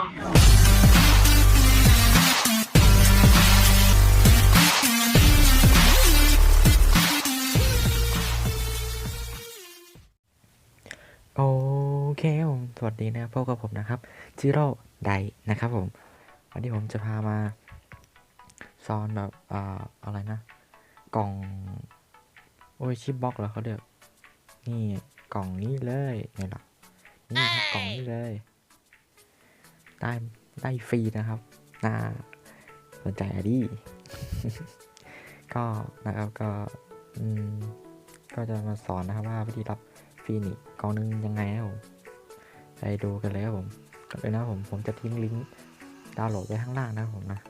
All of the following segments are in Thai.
โอเคผมสวัสดีนะพบกับผมนะครับจิโร่ไดนะครับผมวันนี้ผมจะพามาสอนแบบอ่าอะไรนะ กล่องโอ้ยชิปบ็อกเหรอเขาเรียกนี่กล่องนี้เลยนี่หรอนี่กล่องนี้เลย ได้ได้ฟรีนะครับ น่าสนใจอะดิก็นะครับก็อืมก็จะมาสอนนะครับว่าวิธีรับฟรีนี่กล่องนึงยังไงนะผมไปดูกันเลยครับผมก่อนเลยนะผมผมจะทิ้งลิงก์ดาวน์โหลดไว้ข้างล่างนะผมนะ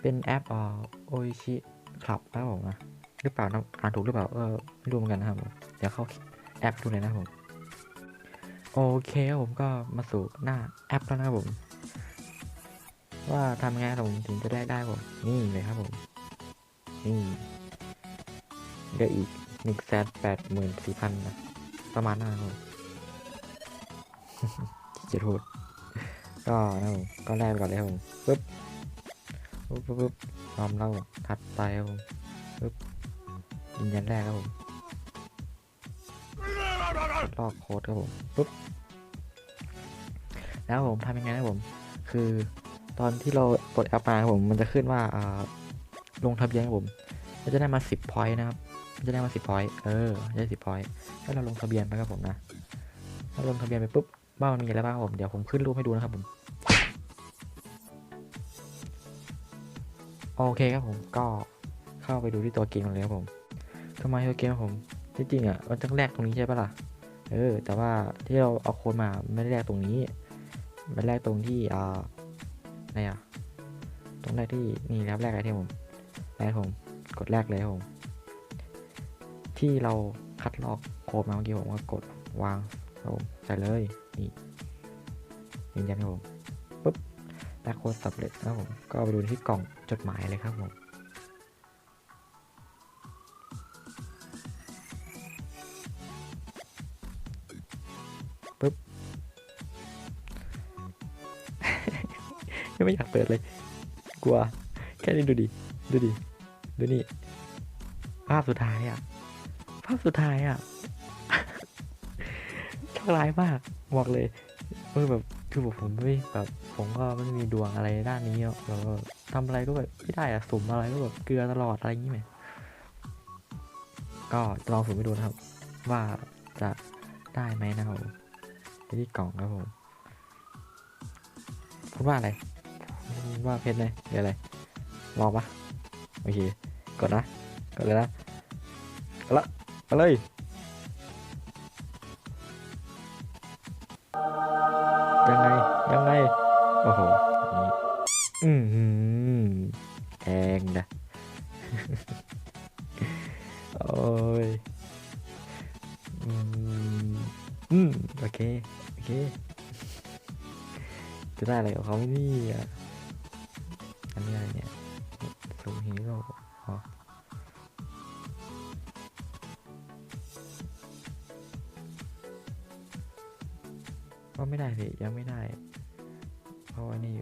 เป็นแอปอ่อโอชิคลับนะผมนะหรือเปล่านะอ่านถูกหรือเปล่าเออไม่รู้เหมือนกันนะครับผมเดี๋ยวเข้าแอปดูเลยนะผม โอเคครับผมก็มาสู่หน้าแอปแล้วนะครับผม ว่าทำไงครับผมถึงจะได้ได้ผม นี่เลยครับผม นี่ได้อีกหนึ่งแสนแปดหมื่นสี่พันนะประมาณนั้นครับผมจะพูดก็นะผมก็แลกก่อนเลยครับผมปึ๊บปึ๊บปึ๊บปึ๊บพร้อมแล้วถัดไปครับผมปึ๊บยืนยันแรกครับผม ลอกโค้ดครับผมปึ๊บแล้วผมทำยังไงนะครับผม คือตอนที่เรากดแอปมาครับผมมันจะขึ้นว่าอ่าลงทะเบียนครับผมมันจะได้มาสิบพอยต์นะครับจะได้มาสิบพอยต์เออได้สิบพอยต์ถ้าเราลงทะเบียนไปครับผมนะถ้าลงทะเบียนไปปุ๊บว่ามันมีอะไรบ้างครับผมเดี๋ยวผมขึ้นรูปให้ดูนะครับผมโอเคครับผมก็เข้าไปดูที่ตัวเกมเลยครับผมทำไมตัวเกมผมที่จริงอะมันต้องแลกตรงนี้ใช่ปะล่ะ เออ แต่ว่าที่เราเอาโค้ดมาไม่ได้แลกตรงนี้มันแรกตรงที่อ่าไหนอะตรงแรกที่นี่นะครับแรกอะไรที่ผมแรกผมกดแรกเลยผม ที่เราคัดลอกโค้ดมาเมื่อกี้ผมก็กดวางครับผมใส่เลยนี่ยืนยันครับผมปุ๊บแลกโค้ดสำเร็จนะครับผมก็ไปดูที่กล่องจดหมายเลยครับผม ยังไม่อยากเปิดเลย กลัว แค่นี้ดูดิ ดูดิ ดูนี่ ภาพสุดท้ายอะ ภาพสุดท้ายอะโชคร้ายมาก บอกเลยเออแบบคือแบบผมไม่แบบผมก็ไม่มีดวงอะไรด้านนี้เนาะแบบว่าทำอะไรก็แบบไม่ได้อะสุ่มอะไรก็แบบเกลือตลอดอะไรอย่างงี้ไหมก็ลองสุ่มไปดูนะครับ ว่าจะได้ไหมนะครับไปที่กล่องครับผมพูดว่าอะไร ว่าเพชรเลยเดี๋ยวอะไรลองปะโอเคกดนะกดเลยนะเอาละเอาเลยยังไงยังไงโอ้โหอือหือแองนะโอ้ยอืมอืมโอเคโอเคจะได้อะไรกับเขาไม่นี่อะ อันนี้อะไรเนี่ยซูมฮีโร่อ๋อก็ไม่ได้สิยังไม่ได้ เพราะว่านี่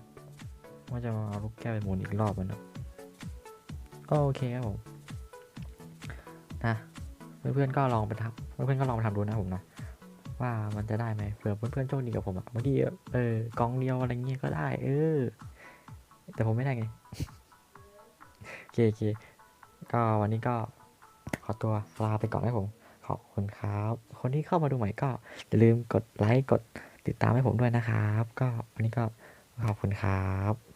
ว่าจะมาเอาลูกแก้วไปหมุนอีกรอบมันนะโอเคครับผมนะเพื่อนๆก็ลองไปทำเพื่อนๆก็ลองไปทำดูนะผมนะว่ามันจะได้ไหมเผื่อเพื่อนๆโชคดีกับผมอะบางทีเออกองเดียวอะไรเงี้ยก็ได้ เออ แต่ผมไม่ได้ไง โอเคโอเค ก็วันนี้ก็ขอตัวลาไปก่อนนะผม ขอบคุณครับ คนที่เข้ามาดูใหม่ก็อย่าลืมกดไลค์ กดติดตามให้ผมด้วยนะครับ ก็วันนี้ก็ขอบคุณครับ